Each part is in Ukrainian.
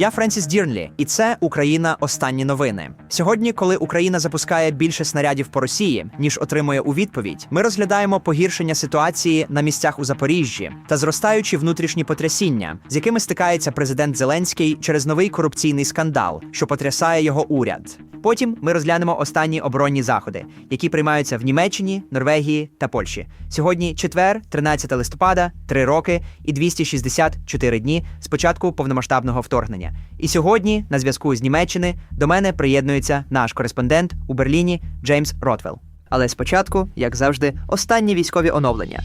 Я Френсіс Дірнлі, і це Україна. Останні новини. Сьогодні, коли Україна запускає більше снарядів по Росії, ніж отримує у відповідь, ми розглядаємо погіршення ситуації на місцях у Запоріжжі та зростаючі внутрішні потрясіння, з якими стикається президент Зеленський через новий корупційний скандал, що потрясає його уряд. Потім ми розглянемо останні оборонні заходи, які приймаються в Німеччині, Норвегії та Польщі. Сьогодні четвер, 13 листопада, 3 роки і 264 дні з початку повномасштабного вторгнення. І сьогодні, на зв'язку з Німеччини, до мене приєднується наш кореспондент у Берліні Джеймс Ротвелл. Але спочатку, як завжди, останні військові оновлення.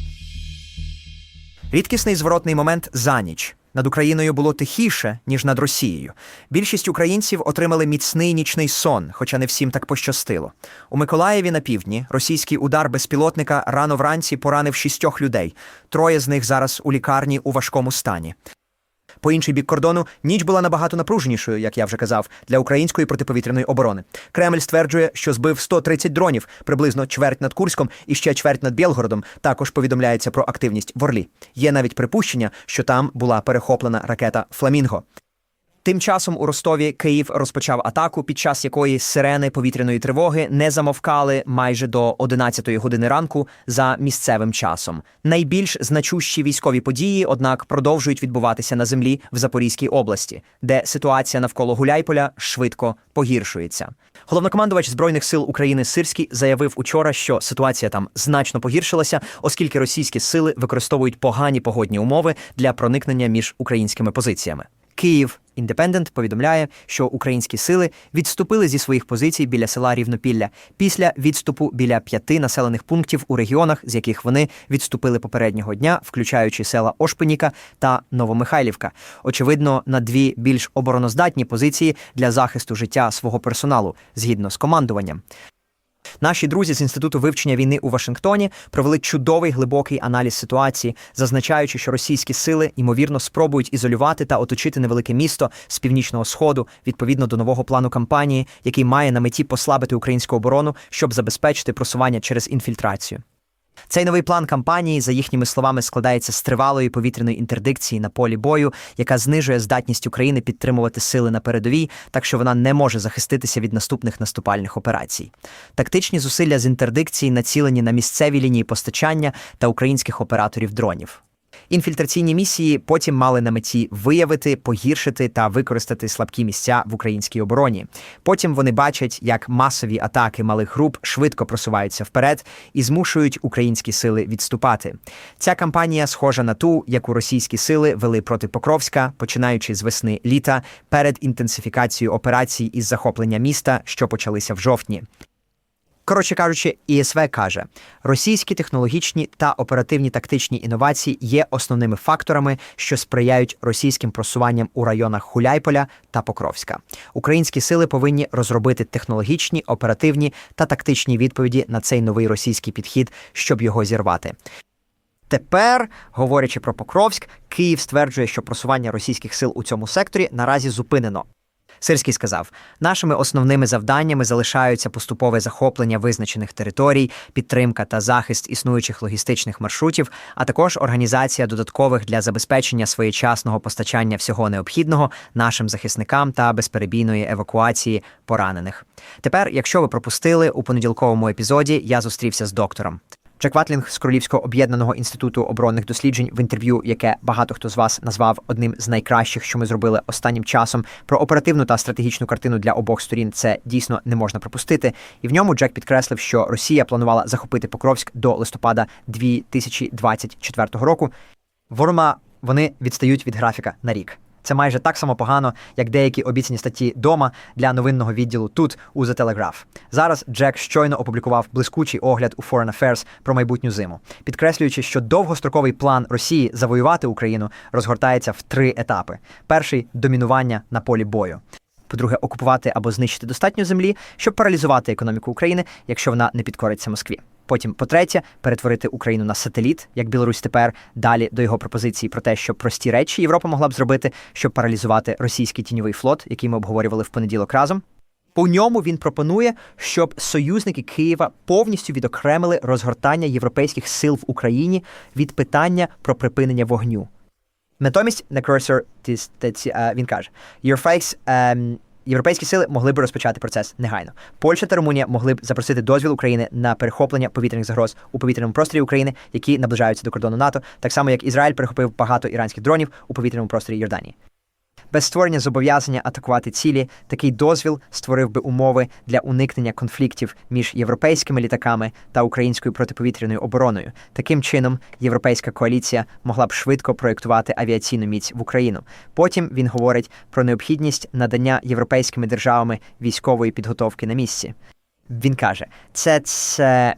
Рідкісний зворотний момент за ніч. Над Україною було тихіше, ніж над Росією. Більшість українців отримали міцний нічний сон, хоча не всім так пощастило. У Миколаєві на півдні російський удар безпілотника рано вранці поранив шістьох людей. Троє з них зараз у лікарні у важкому стані. По інший бік кордону ніч була набагато напруженішою, як я вже казав, для української протиповітряної оборони. Кремль стверджує, що збив 130 дронів, приблизно чверть над Курськом і ще чверть над Білгородом. Також повідомляється про активність в Орлі. Є навіть припущення, що там була перехоплена ракета Фламінго. Тим часом у Ростові Київ розпочав атаку, під час якої сирени повітряної тривоги не замовкали майже до 11-ї години ранку за місцевим часом. Найбільш значущі військові події, однак, продовжують відбуватися на землі в Запорізькій області, де ситуація навколо Гуляйполя швидко погіршується. Головнокомандувач збройних сил України Сирський заявив учора, що ситуація там значно погіршилася, оскільки російські сили використовують погані погодні умови для проникнення між українськими позиціями. Київ Індепендент повідомляє, що українські сили відступили зі своїх позицій біля села Рівнопілля після відступу біля п'яти населених пунктів у регіонах, з яких вони відступили попереднього дня, включаючи села Ошпеніка та Новомихайлівка. Очевидно, на дві більш обороноздатні позиції для захисту життя свого персоналу згідно з командуванням. Наші друзі з інституту вивчення війни у Вашингтоні провели чудовий глибокий аналіз ситуації, зазначаючи, що російські сили ймовірно спробують ізолювати та оточити невелике місто з північного сходу відповідно до нового плану кампанії, який має на меті послабити українську оборону, щоб забезпечити просування через інфільтрацію. Цей новий план кампанії, за їхніми словами, складається з тривалої повітряної інтердикції на полі бою, яка знижує здатність України підтримувати сили на передовій, так що вона не може захиститися від наступних наступальних операцій. Тактичні зусилля з інтердикції націлені на місцеві лінії постачання та українських операторів дронів. Інфільтраційні місії потім мали на меті виявити, погіршити та використати слабкі місця в українській обороні. Потім вони бачать, як масові атаки малих груп швидко просуваються вперед і змушують українські сили відступати. Ця кампанія схожа на ту, яку російські сили вели проти Покровська, починаючи з весни літа перед інтенсифікацією операцій із захоплення міста, що почалися в жовтні. Коротше кажучи, ІСВ каже, російські технологічні та оперативні тактичні інновації є основними факторами, що сприяють російським просуванням у районах Хуляйполя та Покровська. Українські сили повинні розробити технологічні, оперативні та тактичні відповіді на цей новий російський підхід, щоб його зірвати. Тепер, говорячи про Покровськ, Київ стверджує, що просування російських сил у цьому секторі наразі зупинено. Сирський сказав: нашими основними завданнями залишаються поступове захоплення визначених територій, підтримка та захист існуючих логістичних маршрутів, а також організація додаткових для забезпечення своєчасного постачання всього необхідного нашим захисникам та безперебійної евакуації поранених. Тепер, якщо ви пропустили у понеділковому епізоді, я зустрівся з доктором. Джек Ватлінг з Королівського об'єднаного інституту оборонних досліджень в інтерв'ю, яке багато хто з вас назвав одним з найкращих, що ми зробили останнім часом, про оперативну та стратегічну картину для обох сторін. Це дійсно не можна пропустити. І в ньому Джек підкреслив, що Росія планувала захопити Покровськ до листопада 2024 року. Ворма вони відстають від графіка на рік. Це майже так само погано, як деякі обіцяні статті дома для новинного відділу тут у The Telegraph. Зараз Джек щойно опублікував блискучий огляд у Foreign Affairs про майбутню зиму, підкреслюючи, що довгостроковий план Росії завоювати Україну розгортається в три етапи: перший домінування на полі бою. По-друге, окупувати або знищити достатньо землі, щоб паралізувати економіку України, якщо вона не підкориться Москві. Потім, по-третє, перетворити Україну на сателіт, як Білорусь тепер. Далі до його пропозиції про те, що прості речі Європа могла б зробити, щоб паралізувати російський тіньовий флот, який ми обговорювали в понеділок разом. По ньому він пропонує, щоб союзники Києва повністю відокремили розгортання європейських сил в Україні від питання про припинення вогню. Натомість на ці- е, він каже: Your fakes, ем, Європейські сили могли б розпочати процес негайно. Польща та Румунія могли б запросити дозвіл України на перехоплення повітряних загроз у повітряному просторі України, які наближаються до кордону НАТО, так само як Ізраїль перехопив багато іранських дронів у повітряному просторі Йорданії. Без створення зобов'язання атакувати цілі, такий дозвіл створив би умови для уникнення конфліктів між європейськими літаками та українською протиповітряною обороною. Таким чином, європейська коаліція могла б швидко проєктувати авіаційну міць в Україну. Потім він говорить про необхідність надання європейськими державами військової підготовки на місці. Він каже: це, це,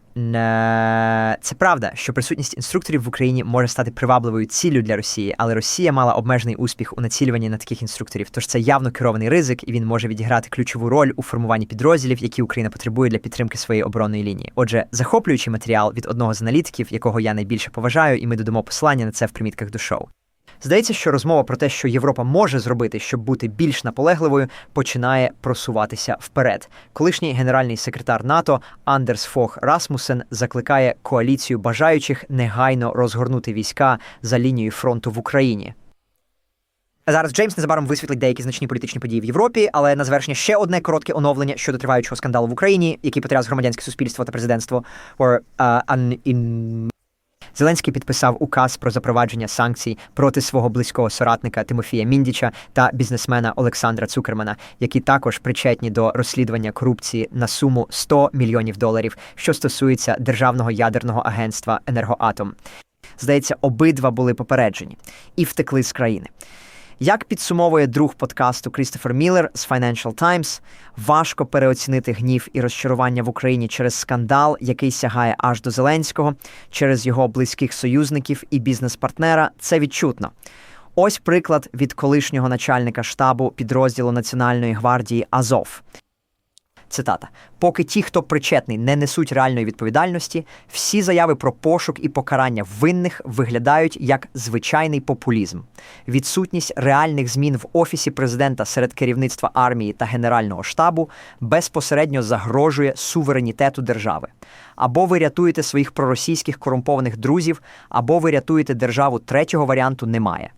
це правда, що присутність інструкторів в Україні може стати привабливою ціллю для Росії, але Росія мала обмежений успіх у націлюванні на таких інструкторів. Тож це явно керований ризик, і він може відіграти ключову роль у формуванні підрозділів, які Україна потребує для підтримки своєї оборонної лінії. Отже, захоплюючий матеріал від одного з аналітиків, якого я найбільше поважаю, і ми додамо посилання на це в примітках до шоу. Здається, що розмова про те, що Європа може зробити, щоб бути більш наполегливою, починає просуватися вперед. Колишній генеральний секретар НАТО Андерс Фох Расмусен закликає коаліцію бажаючих негайно розгорнути війська за лінією фронту в Україні. Зараз Джеймс незабаром висвітлить деякі значні політичні події в Європі, але на завершення ще одне коротке оновлення щодо триваючого скандалу в Україні, який потряс громадянське суспільство та президентство. Or, uh, an in... Зеленський підписав указ про запровадження санкцій проти свого близького соратника Тимофія Міндіча та бізнесмена Олександра Цукермана, які також причетні до розслідування корупції на суму 100 мільйонів доларів, що стосується державного ядерного агентства Енергоатом. Здається, обидва були попереджені і втекли з країни. Як підсумовує друг подкасту Крістофер Міллер з Financial Times, важко переоцінити гнів і розчарування в Україні через скандал, який сягає аж до Зеленського, через його близьких союзників і бізнес-партнера. Це відчутно. Ось приклад від колишнього начальника штабу підрозділу Національної гвардії Азов. Цитата: поки ті, хто причетний, не несуть реальної відповідальності, всі заяви про пошук і покарання винних виглядають як звичайний популізм. Відсутність реальних змін в офісі президента серед керівництва армії та генерального штабу безпосередньо загрожує суверенітету держави. Або ви рятуєте своїх проросійських корумпованих друзів, або ви рятуєте державу. Третього варіанту немає.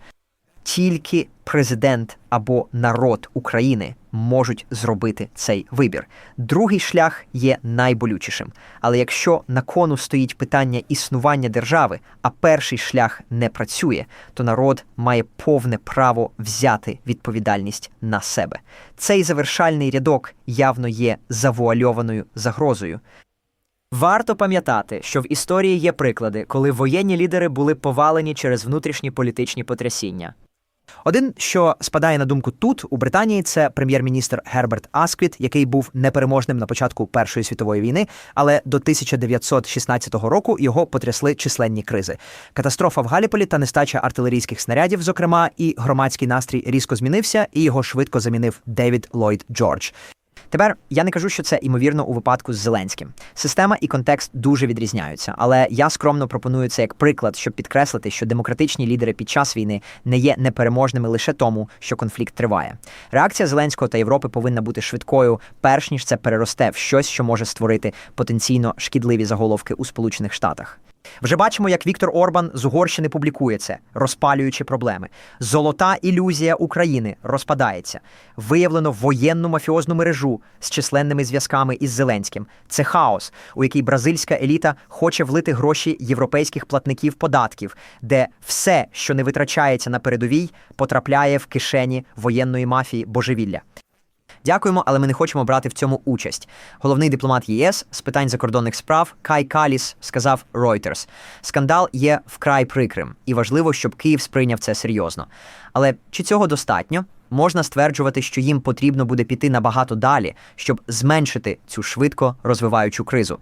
Тільки президент або народ України можуть зробити цей вибір. Другий шлях є найболючішим. Але якщо на кону стоїть питання існування держави, а перший шлях не працює, то народ має повне право взяти відповідальність на себе. Цей завершальний рядок явно є завуальованою загрозою. Варто пам'ятати, що в історії є приклади, коли воєнні лідери були повалені через внутрішні політичні потрясіння. Один, що спадає на думку тут, у Британії, це прем'єр-міністр Герберт Асквіт, який був непереможним на початку Першої світової війни, але до 1916 року його потрясли численні кризи. Катастрофа в Галіполі та нестача артилерійських снарядів, зокрема, і громадський настрій різко змінився, і його швидко замінив Девід Ллойд Джордж. Тепер я не кажу, що це імовірно у випадку з Зеленським. Система і контекст дуже відрізняються, але я скромно пропоную це як приклад, щоб підкреслити, що демократичні лідери під час війни не є непереможними лише тому, що конфлікт триває. Реакція Зеленського та Європи повинна бути швидкою, перш ніж це переросте в щось, що може створити потенційно шкідливі заголовки у Сполучених Штатах. Вже бачимо, як Віктор Орбан з Угорщини публікує це, розпалюючи проблеми. Золота ілюзія України розпадається. Виявлено воєнну мафіозну мережу з численними зв'язками із Зеленським. Це хаос, у який бразильська еліта хоче влити гроші європейських платників податків, де все, що не витрачається на передовій, потрапляє в кишені воєнної мафії божевілля. Дякуємо, але ми не хочемо брати в цьому участь. Головний дипломат ЄС з питань закордонних справ Кай Каліс сказав Reuters. Скандал є вкрай прикрим, і важливо, щоб Київ сприйняв це серйозно. Але чи цього достатньо? Можна стверджувати, що їм потрібно буде піти набагато далі, щоб зменшити цю швидко розвиваючу кризу.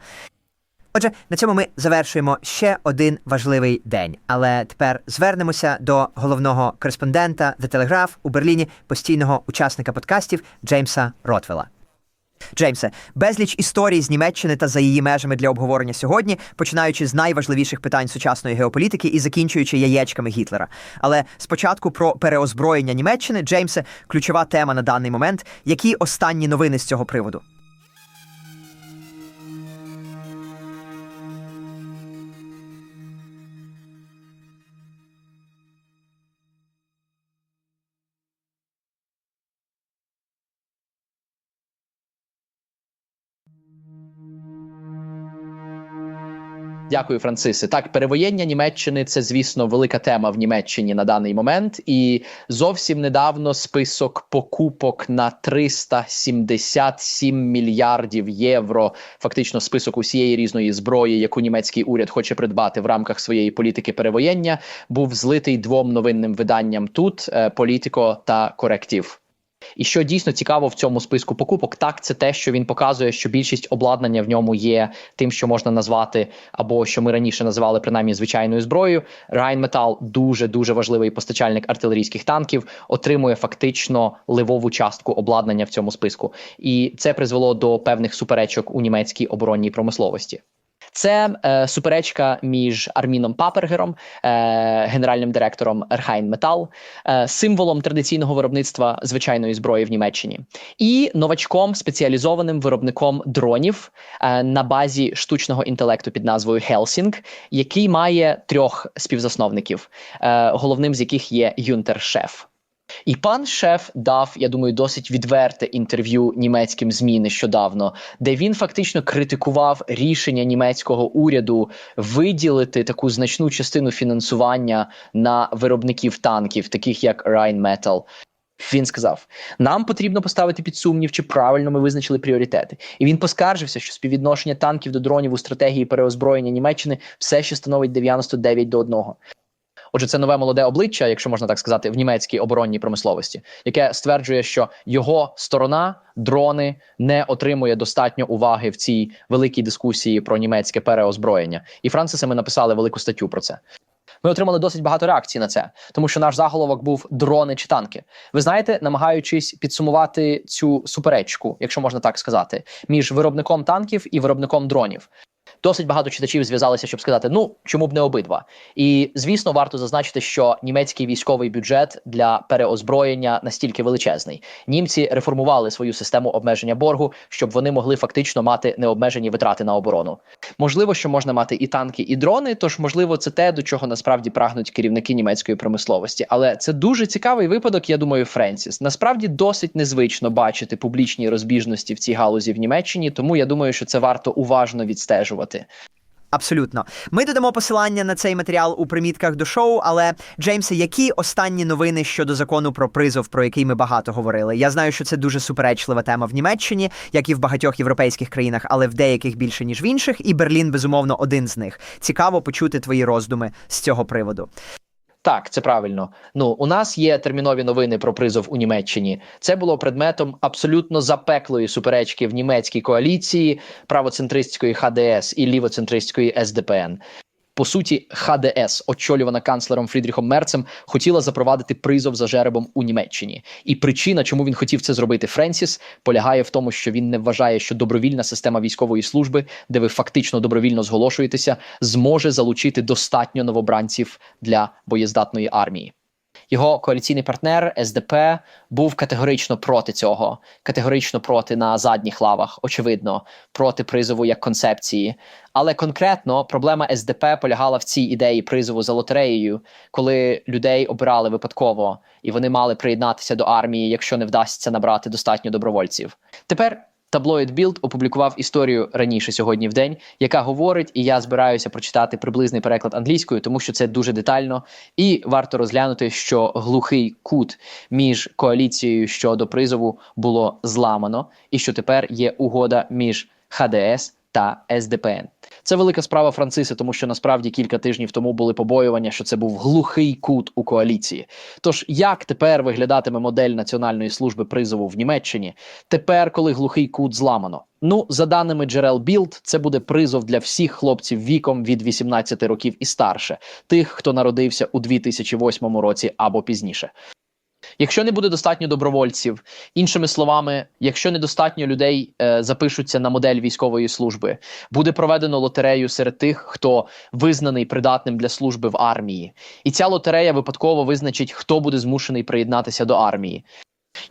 Отже, на цьому ми завершуємо ще один важливий день. Але тепер звернемося до головного кореспондента The Telegraph у Берліні, постійного учасника подкастів Джеймса Ротвела. Джеймсе, безліч історій з Німеччини та за її межами для обговорення сьогодні, починаючи з найважливіших питань сучасної геополітики і закінчуючи яєчками Гітлера. Але спочатку про переозброєння Німеччини, Джеймсе, ключова тема на даний момент. Які останні новини з цього приводу? Дякую, Францисе. Так, перевоєння Німеччини це, звісно, велика тема в Німеччині на даний момент. І зовсім недавно список покупок на 377 мільярдів євро. Фактично, список усієї різної зброї, яку німецький уряд хоче придбати в рамках своєї політики перевоєння, був злитий двом новинним виданням тут: Політико та Коректив. І що дійсно цікаво в цьому списку покупок, так це те, що він показує, що більшість обладнання в ньому є тим, що можна назвати, або що ми раніше називали принаймні звичайною зброєю. Rheinmetall дуже дуже важливий постачальник артилерійських танків, отримує фактично ливову частку обладнання в цьому списку, і це призвело до певних суперечок у німецькій оборонній промисловості. Це е, суперечка між Арміном Папергером, е, генеральним директором Ерхайн Метал, е, символом традиційного виробництва звичайної зброї в Німеччині, і новачком спеціалізованим виробником дронів е, на базі штучного інтелекту під назвою Хелсінг, який має трьох співзасновників, е, головним з яких є Юнтер Шеф. І пан шеф дав, я думаю, досить відверте інтерв'ю німецьким ЗМІ нещодавно, де він фактично критикував рішення німецького уряду виділити таку значну частину фінансування на виробників танків, таких як Rheinmetall. Він сказав: нам потрібно поставити під сумнів, чи правильно ми визначили пріоритети. І він поскаржився, що співвідношення танків до дронів у стратегії переозброєння Німеччини все ще становить 99 до 1. Отже, це нове молоде обличчя, якщо можна так сказати, в німецькій оборонній промисловості, яке стверджує, що його сторона дрони не отримує достатньо уваги в цій великій дискусії про німецьке переозброєння. І Францисе, ми написали велику статтю про це. Ми отримали досить багато реакцій на це, тому що наш заголовок був дрони чи танки. Ви знаєте, намагаючись підсумувати цю суперечку, якщо можна так сказати, між виробником танків і виробником дронів. Досить багато читачів зв'язалися, щоб сказати, ну чому б не обидва. І звісно, варто зазначити, що німецький військовий бюджет для переозброєння настільки величезний. Німці реформували свою систему обмеження боргу, щоб вони могли фактично мати необмежені витрати на оборону. Можливо, що можна мати і танки, і дрони. Тож, можливо, це те, до чого насправді прагнуть керівники німецької промисловості. Але це дуже цікавий випадок. Я думаю, Френсіс. Насправді досить незвично бачити публічні розбіжності в цій галузі в Німеччині, тому я думаю, що це варто уважно відстежувати. Абсолютно, ми додамо посилання на цей матеріал у примітках до шоу. Але Джеймсе, які останні новини щодо закону про призов, про який ми багато говорили? Я знаю, що це дуже суперечлива тема в Німеччині, як і в багатьох європейських країнах, але в деяких більше ніж в інших. І Берлін, безумовно, один з них. Цікаво почути твої роздуми з цього приводу. Так, це правильно. Ну у нас є термінові новини про призов у Німеччині. Це було предметом абсолютно запеклої суперечки в німецькій коаліції правоцентристської ХДС і лівоцентристської СДПН. По суті, ХДС, очолювана канцлером Фрідріхом Мерцем, хотіла запровадити призов за жеребом у Німеччині. І причина, чому він хотів це зробити, Френсіс, полягає в тому, що він не вважає, що добровільна система військової служби, де ви фактично добровільно зголошуєтеся, зможе залучити достатньо новобранців для боєздатної армії. Його коаліційний партнер СДП був категорично проти цього, категорично проти на задніх лавах, очевидно, проти призову як концепції. Але конкретно проблема СДП полягала в цій ідеї призову за лотереєю, коли людей обирали випадково, і вони мали приєднатися до армії, якщо не вдасться набрати достатньо добровольців. Тепер. Таблоїд Білд опублікував історію раніше сьогодні в день, яка говорить, і я збираюся прочитати приблизний переклад англійською, тому що це дуже детально, і варто розглянути, що глухий кут між коаліцією щодо призову було зламано, і що тепер є угода між ХДС та СДПН. Це велика справа Франциси, тому що насправді кілька тижнів тому були побоювання, що це був глухий кут у коаліції. Тож як тепер виглядатиме модель національної служби призову в Німеччині? Тепер, коли глухий кут зламано? Ну, за даними джерел Білд, це буде призов для всіх хлопців віком від 18 років і старше, тих, хто народився у 2008 році або пізніше. Якщо не буде достатньо добровольців, іншими словами, якщо недостатньо людей е, запишуться на модель військової служби, буде проведено лотерею серед тих, хто визнаний придатним для служби в армії, і ця лотерея випадково визначить, хто буде змушений приєднатися до армії.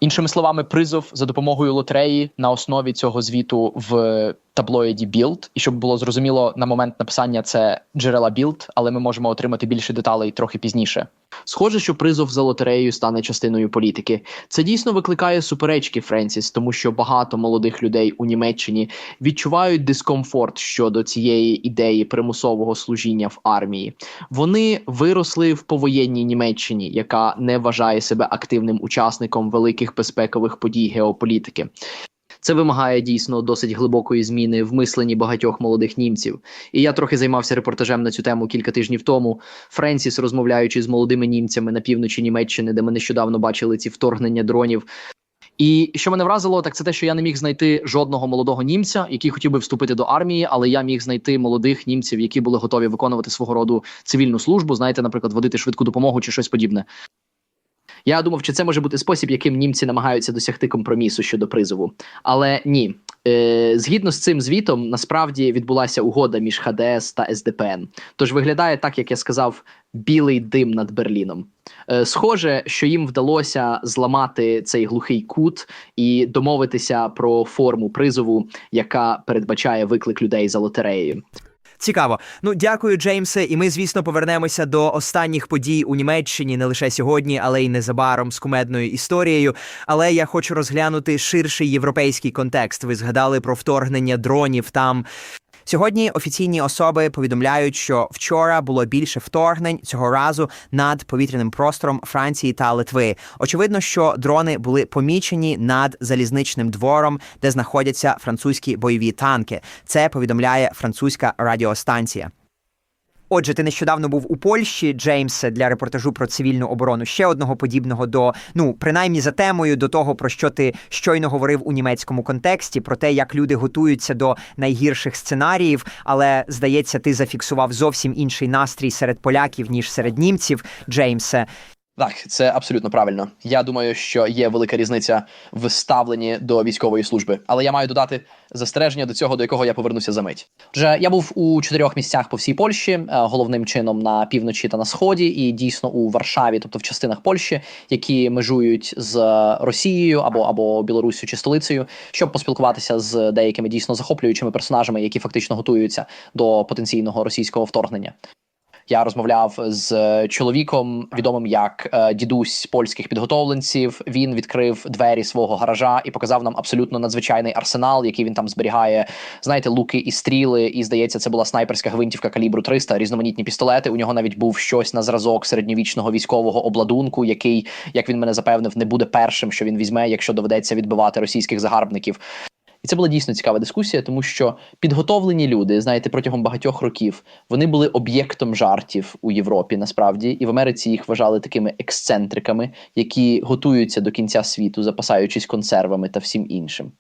Іншими словами, призов за допомогою лотереї на основі цього звіту в таблоїді Білд, і щоб було зрозуміло на момент написання це джерела Білд, але ми можемо отримати більше деталей трохи пізніше. Схоже, що призов за лотереєю стане частиною політики. Це дійсно викликає суперечки Френсіс, тому що багато молодих людей у Німеччині відчувають дискомфорт щодо цієї ідеї примусового служіння в армії. Вони виросли в повоєнній Німеччині, яка не вважає себе активним учасником великих безпекових подій геополітики. Це вимагає дійсно досить глибокої зміни в мисленні багатьох молодих німців. І я трохи займався репортажем на цю тему кілька тижнів тому. Френсіс, розмовляючи з молодими німцями на півночі Німеччини, де ми нещодавно бачили ці вторгнення дронів. І що мене вразило, так це те, що я не міг знайти жодного молодого німця, який хотів би вступити до армії, але я міг знайти молодих німців, які були готові виконувати свого роду цивільну службу, знаєте, наприклад, водити швидку допомогу чи щось подібне. Я думав, чи це може бути спосіб, яким німці намагаються досягти компромісу щодо призову. Але ні. Е, згідно з цим звітом, насправді відбулася угода між ХДС та СДПН. Тож виглядає так, як я сказав, білий дим над Берліном. Е, схоже, що їм вдалося зламати цей глухий кут і домовитися про форму призову, яка передбачає виклик людей за лотереєю. Цікаво. Ну, дякую, Джеймсе. І ми, звісно, повернемося до останніх подій у Німеччині не лише сьогодні, але й незабаром з кумедною історією. Але я хочу розглянути ширший європейський контекст. Ви згадали про вторгнення дронів там. Сьогодні офіційні особи повідомляють, що вчора було більше вторгнень цього разу над повітряним простором Франції та Литви. Очевидно, що дрони були помічені над залізничним двором, де знаходяться французькі бойові танки. Це повідомляє французька радіостанція. Отже, ти нещодавно був у Польщі, Джеймс, для репортажу про цивільну оборону. Ще одного подібного до ну принаймні за темою до того, про що ти щойно говорив у німецькому контексті, про те, як люди готуються до найгірших сценаріїв. Але здається, ти зафіксував зовсім інший настрій серед поляків ніж серед німців, Джеймсе. Так, це абсолютно правильно. Я думаю, що є велика різниця в ставленні до військової служби. Але я маю додати застереження до цього, до якого я повернуся за мить. Вже я був у чотирьох місцях по всій Польщі, е, головним чином на півночі та на сході, і дійсно у Варшаві, тобто в частинах Польщі, які межують з Росією або або Білоруссю чи столицею, щоб поспілкуватися з деякими дійсно захоплюючими персонажами, які фактично готуються до потенційного російського вторгнення. Я розмовляв з е, чоловіком, відомим як е, дідусь польських підготовленців. Він відкрив двері свого гаража і показав нам абсолютно надзвичайний арсенал, який він там зберігає. Знаєте, луки і стріли. І здається, це була снайперська гвинтівка калібру 300, різноманітні пістолети. У нього навіть був щось на зразок середньовічного військового обладунку, який, як він мене запевнив, не буде першим, що він візьме, якщо доведеться відбивати російських загарбників. І це була дійсно цікава дискусія, тому що підготовлені люди, знаєте, протягом багатьох років вони були об'єктом жартів у Європі, насправді, і в Америці їх вважали такими ексцентриками, які готуються до кінця світу, запасаючись консервами та всім іншим.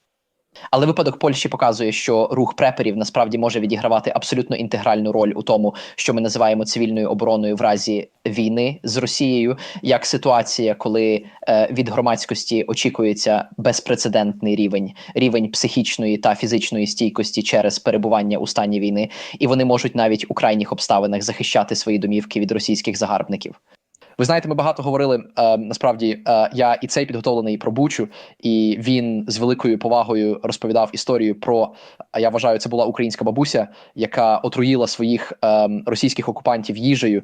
Але випадок Польщі показує, що рух преперів насправді може відігравати абсолютно інтегральну роль у тому, що ми називаємо цивільною обороною в разі війни з Росією, як ситуація, коли е, від громадськості очікується безпрецедентний рівень рівень психічної та фізичної стійкості через перебування у стані війни, і вони можуть навіть у крайніх обставинах захищати свої домівки від російських загарбників. Ви знаєте, ми багато говорили. Е, насправді, е, я і цей підготовлений про Бучу, і він з великою повагою розповідав історію про. Я вважаю, це була українська бабуся, яка отруїла своїх е, російських окупантів їжею.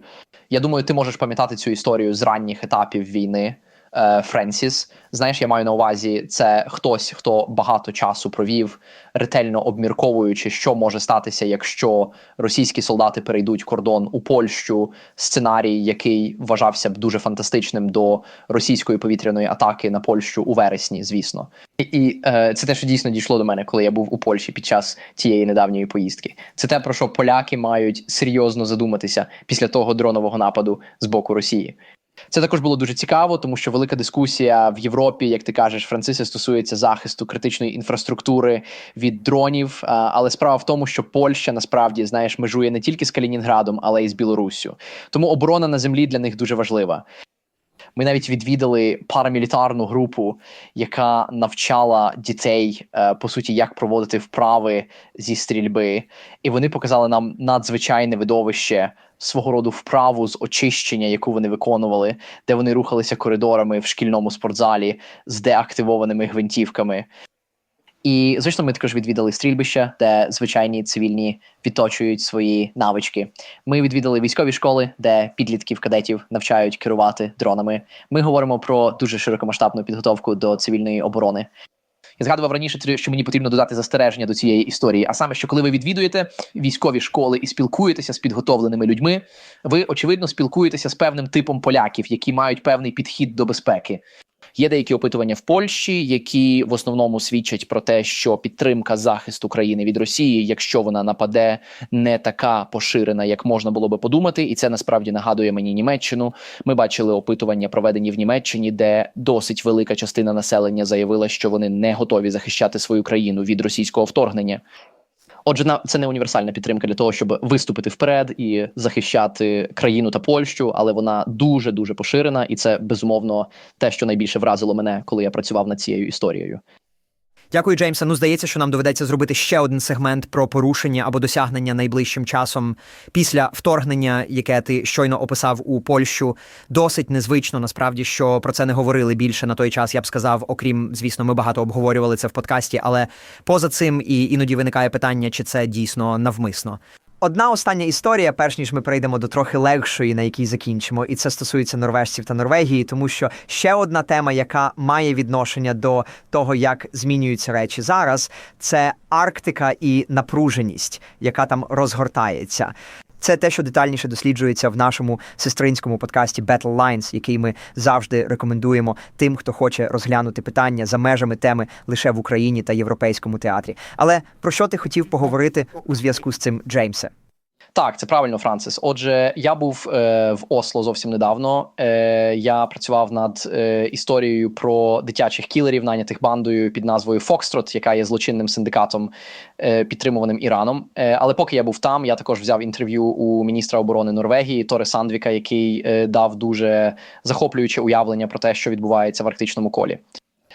Я думаю, ти можеш пам'ятати цю історію з ранніх етапів війни. Е, Френсіс, знаєш, я маю на увазі, це хтось, хто багато часу провів, ретельно обмірковуючи, що може статися, якщо російські солдати перейдуть кордон у Польщу. Сценарій, який вважався б дуже фантастичним до російської повітряної атаки на Польщу у вересні, звісно, і, і е, це те, що дійсно дійшло до мене, коли я був у Польщі під час тієї недавньої поїздки. Це те, про що поляки мають серйозно задуматися після того дронового нападу з боку Росії. Це також було дуже цікаво, тому що велика дискусія в Європі, як ти кажеш, Францисе, стосується захисту критичної інфраструктури від дронів. Але справа в тому, що Польща насправді знаєш межує не тільки з Калінінградом, але й з Білоруссю. Тому оборона на землі для них дуже важлива. Ми навіть відвідали парамілітарну групу, яка навчала дітей е, по суті, як проводити вправи зі стрільби, і вони показали нам надзвичайне видовище свого роду вправу з очищення, яку вони виконували, де вони рухалися коридорами в шкільному спортзалі з деактивованими гвинтівками. І звично, ми також відвідали стрільбище, де звичайні цивільні відточують свої навички. Ми відвідали військові школи, де підлітків кадетів навчають керувати дронами. Ми говоримо про дуже широкомасштабну підготовку до цивільної оборони. Я згадував раніше, що мені потрібно додати застереження до цієї історії. А саме, що коли ви відвідуєте військові школи і спілкуєтеся з підготовленими людьми, ви очевидно спілкуєтеся з певним типом поляків, які мають певний підхід до безпеки. Є деякі опитування в Польщі, які в основному свідчать про те, що підтримка захисту країни від Росії, якщо вона нападе, не така поширена, як можна було би подумати, і це насправді нагадує мені Німеччину. Ми бачили опитування, проведені в Німеччині, де досить велика частина населення заявила, що вони не готові захищати свою країну від російського вторгнення. Отже, на це не універсальна підтримка для того, щоб виступити вперед і захищати країну та Польщу, але вона дуже дуже поширена, і це безумовно те, що найбільше вразило мене, коли я працював над цією історією. Дякую, Джеймса. Ну, здається, що нам доведеться зробити ще один сегмент про порушення або досягнення найближчим часом після вторгнення, яке ти щойно описав у Польщу. Досить незвично, насправді, що про це не говорили більше на той час. Я б сказав, окрім звісно, ми багато обговорювали це в подкасті, але поза цим і іноді виникає питання, чи це дійсно навмисно. Одна остання історія, перш ніж ми перейдемо до трохи легшої, на якій закінчимо, і це стосується норвежців та Норвегії, тому що ще одна тема, яка має відношення до того, як змінюються речі зараз, це Арктика і напруженість, яка там розгортається. Це те, що детальніше досліджується в нашому сестринському подкасті Battle Lines, який ми завжди рекомендуємо тим, хто хоче розглянути питання за межами теми лише в Україні та європейському театрі. Але про що ти хотів поговорити у зв'язку з цим, Джеймсе? Так, це правильно, Францис. Отже, я був е, в Осло зовсім недавно. Е, я працював над е, історією про дитячих кілерів, найнятих бандою під назвою Фокстрот, яка є злочинним синдикатом, е, підтримуваним Іраном. Е, але поки я був там, я також взяв інтерв'ю у міністра оборони Норвегії Торе Сандвіка, який е, дав дуже захоплююче уявлення про те, що відбувається в арктичному колі.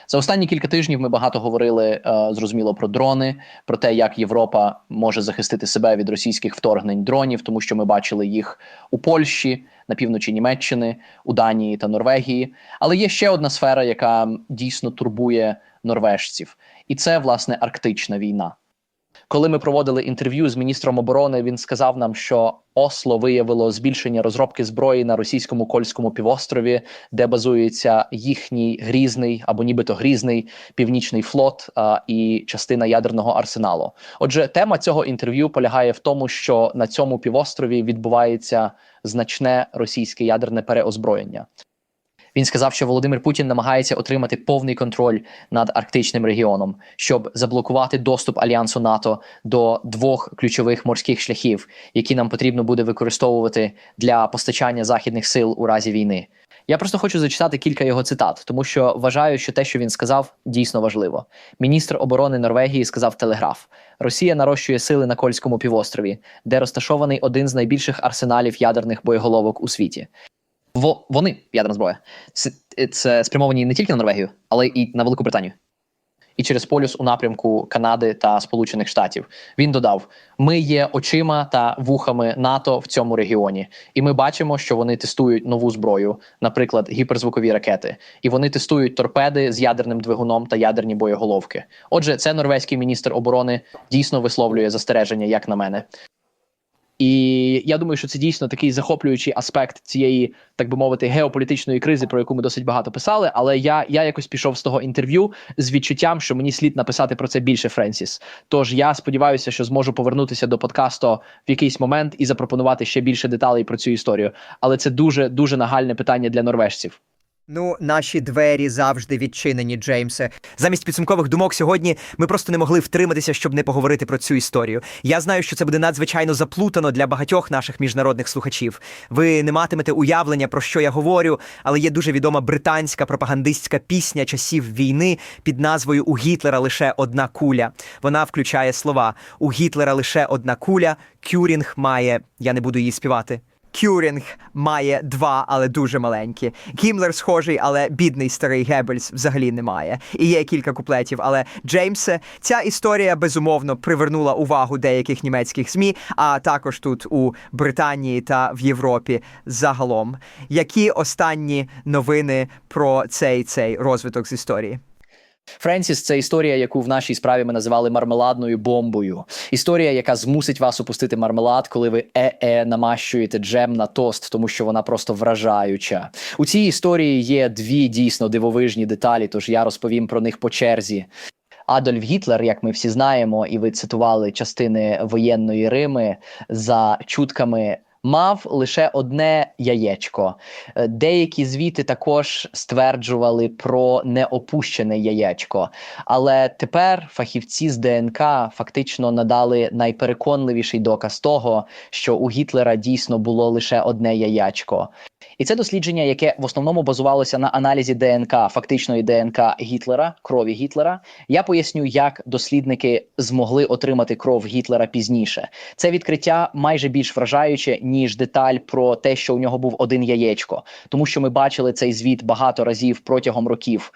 За останні кілька тижнів ми багато говорили е, зрозуміло про дрони, про те, як Європа може захистити себе від російських вторгнень дронів, тому що ми бачили їх у Польщі, на півночі Німеччини, у Данії та Норвегії. Але є ще одна сфера, яка дійсно турбує норвежців, і це власне арктична війна. Коли ми проводили інтерв'ю з міністром оборони, він сказав нам, що Осло виявило збільшення розробки зброї на російському кольському півострові, де базується їхній грізний або нібито грізний північний флот а, і частина ядерного арсеналу. Отже, тема цього інтерв'ю полягає в тому, що на цьому півострові відбувається значне російське ядерне переозброєння. Він сказав, що Володимир Путін намагається отримати повний контроль над арктичним регіоном, щоб заблокувати доступ альянсу НАТО до двох ключових морських шляхів, які нам потрібно буде використовувати для постачання західних сил у разі війни. Я просто хочу зачитати кілька його цитат, тому що вважаю, що те, що він сказав, дійсно важливо. Міністр оборони Норвегії сказав Телеграф: Росія нарощує сили на Кольському півострові, де розташований один з найбільших арсеналів ядерних боєголовок у світі. Во вони ядерна зброя. Це, це спрямовані не тільки на Норвегію, але і на Велику Британію. І через полюс у напрямку Канади та Сполучених Штатів він додав: ми є очима та вухами НАТО в цьому регіоні, і ми бачимо, що вони тестують нову зброю, наприклад, гіперзвукові ракети, і вони тестують торпеди з ядерним двигуном та ядерні боєголовки. Отже, це норвезький міністр оборони дійсно висловлює застереження, як на мене. І я думаю, що це дійсно такий захоплюючий аспект цієї, так би мовити, геополітичної кризи, про яку ми досить багато писали. Але я я якось пішов з того інтерв'ю з відчуттям, що мені слід написати про це більше, Френсіс. Тож я сподіваюся, що зможу повернутися до подкасту в якийсь момент і запропонувати ще більше деталей про цю історію. Але це дуже дуже нагальне питання для норвежців. Ну, наші двері завжди відчинені, Джеймсе. Замість підсумкових думок сьогодні ми просто не могли втриматися, щоб не поговорити про цю історію. Я знаю, що це буде надзвичайно заплутано для багатьох наших міжнародних слухачів. Ви не матимете уявлення, про що я говорю, але є дуже відома британська пропагандистська пісня часів війни під назвою У Гітлера лише одна куля. Вона включає слова: У Гітлера лише одна куля, Кюрінг має. Я не буду її співати. Кюрінг має два, але дуже маленькі. Гімлер схожий, але бідний старий Геббельс взагалі немає. І є кілька куплетів. Але Джеймсе, ця історія безумовно привернула увагу деяких німецьких змі, а також тут у Британії та в Європі загалом. Які останні новини про цей цей розвиток з історії? Френсіс це історія, яку в нашій справі ми називали мармеладною бомбою. Історія, яка змусить вас опустити мармелад, коли ви е-е намащуєте джем на тост, тому що вона просто вражаюча. У цій історії є дві дійсно дивовижні деталі, тож я розповім про них по черзі. Адольф Гітлер, як ми всі знаємо, і ви цитували частини воєнної Рими за чутками. Мав лише одне яєчко. Е, Деякі звіти також стверджували про неопущене яєчко. Але тепер фахівці з ДНК фактично надали найпереконливіший доказ того, що у Гітлера дійсно було лише одне яєчко. І це дослідження, яке в основному базувалося на аналізі ДНК, фактичної ДНК Гітлера, крові Гітлера. Я поясню, як дослідники змогли отримати кров Гітлера пізніше. Це відкриття майже більш вражаюче, ніж деталь про те, що у нього був один яєчко, тому що ми бачили цей звіт багато разів протягом років.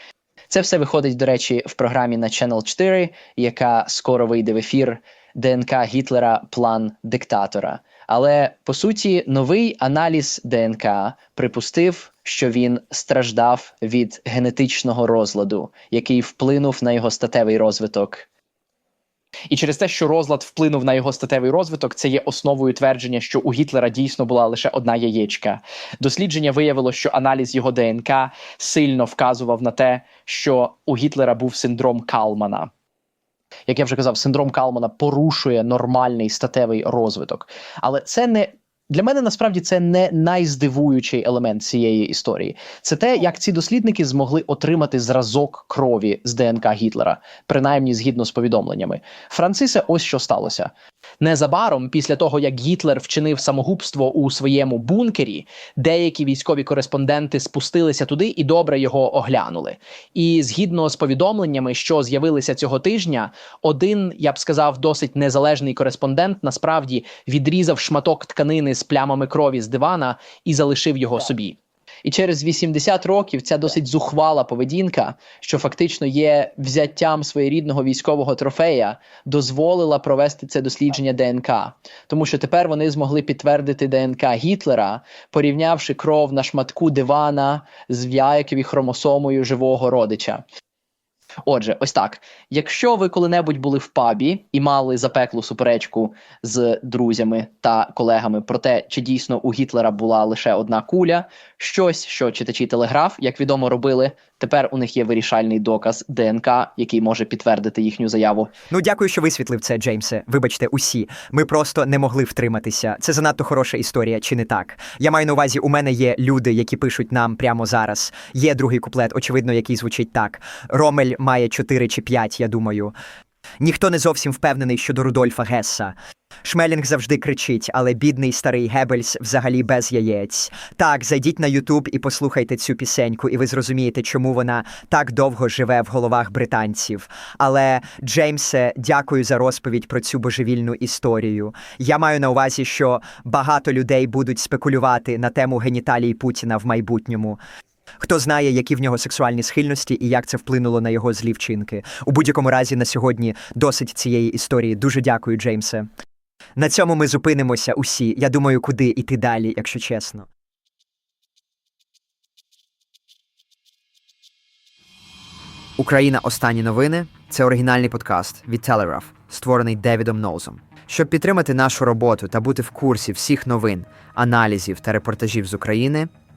Це все виходить, до речі, в програмі на Channel 4, яка скоро вийде в ефір ДНК Гітлера План диктатора. Але по суті, новий аналіз ДНК припустив, що він страждав від генетичного розладу, який вплинув на його статевий розвиток. І через те, що розлад вплинув на його статевий розвиток, це є основою твердження, що у Гітлера дійсно була лише одна яєчка. Дослідження виявило, що аналіз його ДНК сильно вказував на те, що у Гітлера був синдром Калмана. Як я вже казав, синдром Калмана порушує нормальний статевий розвиток. Але це не для мене насправді це не найздивуючий елемент цієї історії. Це те, як ці дослідники змогли отримати зразок крові з ДНК Гітлера, принаймні згідно з повідомленнями. Францисе, ось що сталося. Незабаром, після того як Гітлер вчинив самогубство у своєму бункері, деякі військові кореспонденти спустилися туди і добре його оглянули. І згідно з повідомленнями, що з'явилися цього тижня, один, я б сказав, досить незалежний кореспондент насправді відрізав шматок тканини з плямами крові з дивана і залишив його собі. І через 80 років ця досить зухвала поведінка, що фактично є взяттям своєрідного військового трофея, дозволила провести це дослідження ДНК, тому що тепер вони змогли підтвердити ДНК Гітлера, порівнявши кров на шматку дивана з в'яєкові хромосомою живого родича. Отже, ось так. Якщо ви коли-небудь були в пабі і мали запеклу суперечку з друзями та колегами про те, чи дійсно у Гітлера була лише одна куля, щось, що читачі телеграф, як відомо, робили. Тепер у них є вирішальний доказ ДНК, який може підтвердити їхню заяву. Ну, дякую, що висвітлив це, Джеймсе. Вибачте, усі. Ми просто не могли втриматися. Це занадто хороша історія, чи не так? Я маю на увазі, у мене є люди, які пишуть нам прямо зараз. Є другий куплет, очевидно, який звучить так: Ромель має 4 чи 5, я думаю. Ніхто не зовсім впевнений щодо Рудольфа Гесса. Шмелінг завжди кричить, але бідний старий Геббельс взагалі без яєць. Так, зайдіть на Ютуб і послухайте цю пісеньку, і ви зрозумієте, чому вона так довго живе в головах британців. Але, Джеймсе, дякую за розповідь про цю божевільну історію. Я маю на увазі, що багато людей будуть спекулювати на тему геніталій Путіна в майбутньому. Хто знає, які в нього сексуальні схильності і як це вплинуло на його злі вчинки. У будь-якому разі на сьогодні досить цієї історії. Дуже дякую, Джеймсе. На цьому ми зупинимося усі. Я думаю, куди йти далі, якщо чесно. Україна. Останні новини це оригінальний подкаст від Telegraph, створений Девідом Ноузом. Щоб підтримати нашу роботу та бути в курсі всіх новин, аналізів та репортажів з України,